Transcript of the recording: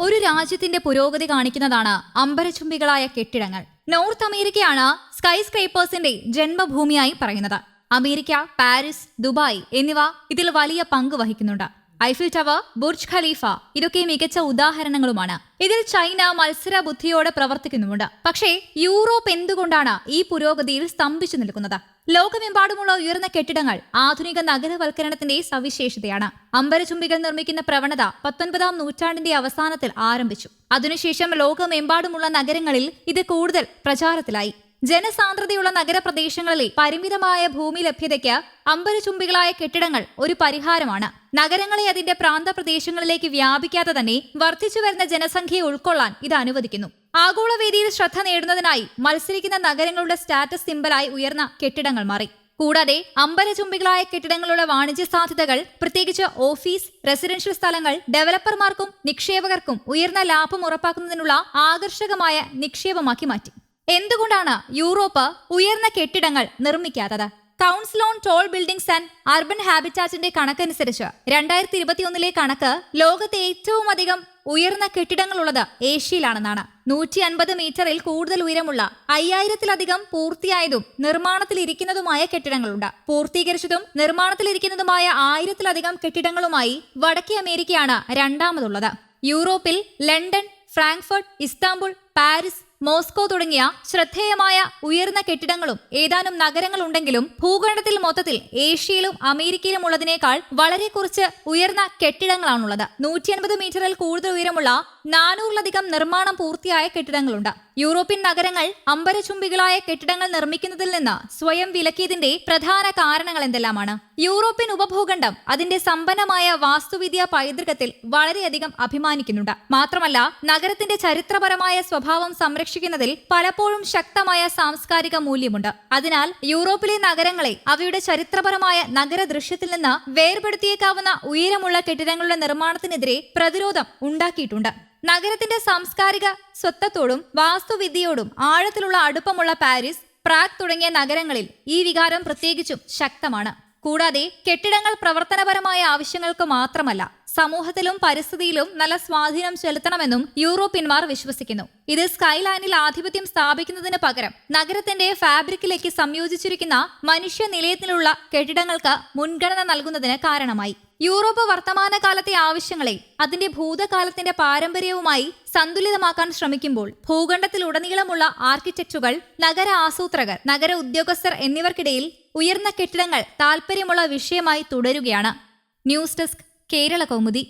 ഒരു രാജ്യത്തിന്റെ പുരോഗതി കാണിക്കുന്നതാണ് അമ്പരചുംബികളായ കെട്ടിടങ്ങൾ. നോർത്ത് അമേരിക്കയാണ് സ്കൈ സ്ക്രൈപ്പേഴ്സിന്റെ ജന്മഭൂമിയായി പറയുന്നത്. അമേരിക്ക പാരീസ് ദുബായ് എന്നിവ ഇതിൽ വലിയ പങ്ക് വഹിക്കുന്നുണ്ട്. ഐഫിൽ ടവർ ബുർജ് ഖലീഫ ഇതൊക്കെ മികച്ച ഉദാഹരണങ്ങളുമാണ്. ഇതിൽ ചൈന മത്സര ബുദ്ധിയോടെ പ്രവർത്തിക്കുന്നുമുണ്ട്. പക്ഷേ യൂറോപ്പ് എന്തുകൊണ്ടാണ് ഈ പുരോഗതിയിൽ സ്തംഭിച്ചു നിൽക്കുന്നത്? ലോകമെമ്പാടുമുള്ള ഉയർന്ന കെട്ടിടങ്ങൾ ആധുനിക നഗരവൽക്കരണത്തിന്റെ സവിശേഷതയാണ്. അമ്പരചുംബികൾ നിർമ്മിക്കുന്ന പ്രവണത പത്തൊൻപതാം നൂറ്റാണ്ടിന്റെ അവസാനത്തിൽ ആരംഭിച്ചു. അതിനുശേഷം ലോകമെമ്പാടുമുള്ള നഗരങ്ങളിൽ ഇത് കൂടുതൽ പ്രചാരത്തിലായി. ജനസാന്ദ്രതയുള്ള നഗരപ്രദേശങ്ങളിലെ പരിമിതമായ ഭൂമി ലഭ്യതയ്ക്ക് അമ്പരചുംബികളായ കെട്ടിടങ്ങൾ ഒരു പരിഹാരമാണ്. നഗരങ്ങളെ അതിന്റെ പ്രാന്തപ്രദേശങ്ങളിലേക്ക് വ്യാപിക്കാതെ തന്നെ വർദ്ധിച്ചു വരുന്ന ജനസംഖ്യയെ ഉൾക്കൊള്ളാൻ ഇത് അനുവദിക്കുന്നു. ആഗോളവേദിയിൽ ശ്രദ്ധ നേടുന്നതിനായി മത്സരിക്കുന്ന നഗരങ്ങളുടെ സ്റ്റാറ്റസ് സിമ്പലായി ഉയർന്ന കെട്ടിടങ്ങൾ മാറി. കൂടാതെ അമ്പരചുംബികളായ കെട്ടിടങ്ങളുടെ വാണിജ്യ സാധ്യതകൾ പ്രത്യേകിച്ച് ഓഫീസ് റെസിഡൻഷ്യൽ സ്ഥലങ്ങൾ ഡെവലപ്പർമാർക്കും നിക്ഷേപകർക്കും ഉയർന്ന ലാഭം ഉറപ്പാക്കുന്നതിനുള്ള ആകർഷകമായ നിക്ഷേപമാക്കി മാറ്റി. എന്തുകൊണ്ടാണ് യൂറോപ്പ് ഉയർന്ന കെട്ടിടങ്ങൾ നിർമ്മിക്കാത്തത്? Council on tall buildings and urban ഹാബിറ്റാറ്റിന്റെ കണക്കനുസരിച്ച് രണ്ടായിരത്തി ഇരുപത്തിയൊന്നിലെ കണക്ക് ലോകത്തെ ഏറ്റവും അധികം ഉയർന്ന കെട്ടിടങ്ങളുള്ളത് ഏഷ്യയിലാണെന്നാണ്. നൂറ്റി അൻപത് മീറ്ററിൽ കൂടുതൽ ഉയരമുള്ള അയ്യായിരത്തിലധികം പൂർത്തിയായതും നിർമ്മാണത്തിലിരിക്കുന്നതുമായ കെട്ടിടങ്ങളുണ്ട്. പൂർത്തീകരിച്ചതും നിർമ്മാണത്തിലിരിക്കുന്നതുമായ ആയിരത്തിലധികം കെട്ടിടങ്ങളുമായി വടക്കേ അമേരിക്കയാണ് രണ്ടാമതുള്ളത്. യൂറോപ്പിൽ London Frankfurt Istanbul Paris Moscow തുടങ്ങിയ ശ്രദ്ധേയമായ ഉയർന്ന കെട്ടിടങ്ങളും ഏതാനും നഗരങ്ങളുണ്ടെങ്കിലും ഭൂഖണ്ഡത്തിൽ മൊത്തത്തിൽ ഏഷ്യയിലും അമേരിക്കയിലും ഉള്ളതിനേക്കാൾ വളരെ കുറച്ച് ഉയർന്ന കെട്ടിടങ്ങളാണുള്ളത്. നൂറ്റി അൻപത് മീറ്ററിൽ കൂടുതൽ ഉയരമുള്ള നാനൂറിലധികം നിർമ്മാണം പൂർത്തിയായ കെട്ടിടങ്ങളുണ്ട്. യൂറോപ്യൻ നഗരങ്ങൾ അമ്പരചുംബികളായ കെട്ടിടങ്ങൾ നിർമ്മിക്കുന്നതിൽ നിന്ന് സ്വയം വിലക്കിയതിന്റെ പ്രധാന കാരണങ്ങൾ എന്തെല്ലാമാണ് യൂറോപ്യൻ ഉപഭൂഖണ്ഡം അതിന്റെ സമ്പന്നമായ വാസ്തുവിദ്യ പൈതൃകത്തിൽ വളരെയധികം അഭിമാനിക്കുന്നുണ്ട്. മാത്രമല്ല നഗരത്തിന്റെ ചരിത്രപരമായ സ്വഭാവം സംരക്ഷിക്കുന്നതിൽ പലപ്പോഴും ശക്തമായ സാംസ്കാരിക മൂല്യമുണ്ട്. അതിനാൽ യൂറോപ്പിലെ നഗരങ്ങളെ അവയുടെ ചരിത്രപരമായ നഗര ദൃശ്യത്തിൽ നിന്ന് വേർപെടുത്തിയേക്കാവുന്ന ഉയരമുള്ള കെട്ടിടങ്ങളുടെ നിർമ്മാണത്തിനെതിരെ പ്രതിരോധം ഉണ്ടാക്കിയിട്ടുണ്ട്. നഗരത്തിന്റെ സാംസ്കാരിക സ്വത്വത്തോടും വാസ്തുവിദ്യയോടും ആഴത്തിലുള്ള അടുപ്പമുള്ള പാരീസ് പ്രാഗ് തുടങ്ങിയ നഗരങ്ങളിൽ ഈ വികാരം പ്രത്യേകിച്ചും ശക്തമാണ്. കൂടാതെ കെട്ടിടങ്ങൾ പ്രവർത്തനപരമായ ആവശ്യങ്ങൾക്ക് മാത്രമല്ല സമൂഹത്തിലും പരിസ്ഥിതിയിലും നല്ല സ്വാധീനം ചെലുത്തണമെന്നും യൂറോപ്യന്മാർ വിശ്വസിക്കുന്നു. ഇത് സ്കൈലൈനിൽ ആധിപത്യം സ്ഥാപിക്കുന്നതിന് പകരം നഗരത്തിന്റെ ഫാബ്രിക്കിലേക്ക് സംയോജിച്ചിരിക്കുന്ന മനുഷ്യ നിലയത്തിലുള്ള കെട്ടിടങ്ങൾക്ക് മുൻഗണന നൽകുന്നതിന് കാരണമായി. യൂറോപ്പ് വർത്തമാനകാലത്തെ ആവശ്യങ്ങളെ അതിന്റെ ഭൂതകാലത്തിന്റെ പാരമ്പര്യവുമായി സന്തുലിതമാക്കാൻ ശ്രമിക്കുമ്പോൾ ഭൂഖണ്ഡത്തിലുടനീളമുള്ള ആർക്കിടെക്റ്റുകൾ നഗര ആസൂത്രകർ നഗര ഉദ്യോഗസ്ഥർ എന്നിവർക്കിടയിൽ ഉയർന്ന കെട്ടിടങ്ങൾ താൽപ്പര്യമുള്ള വിഷയമായി തുടരുകയാണ്. News desk Kerala Kaumudi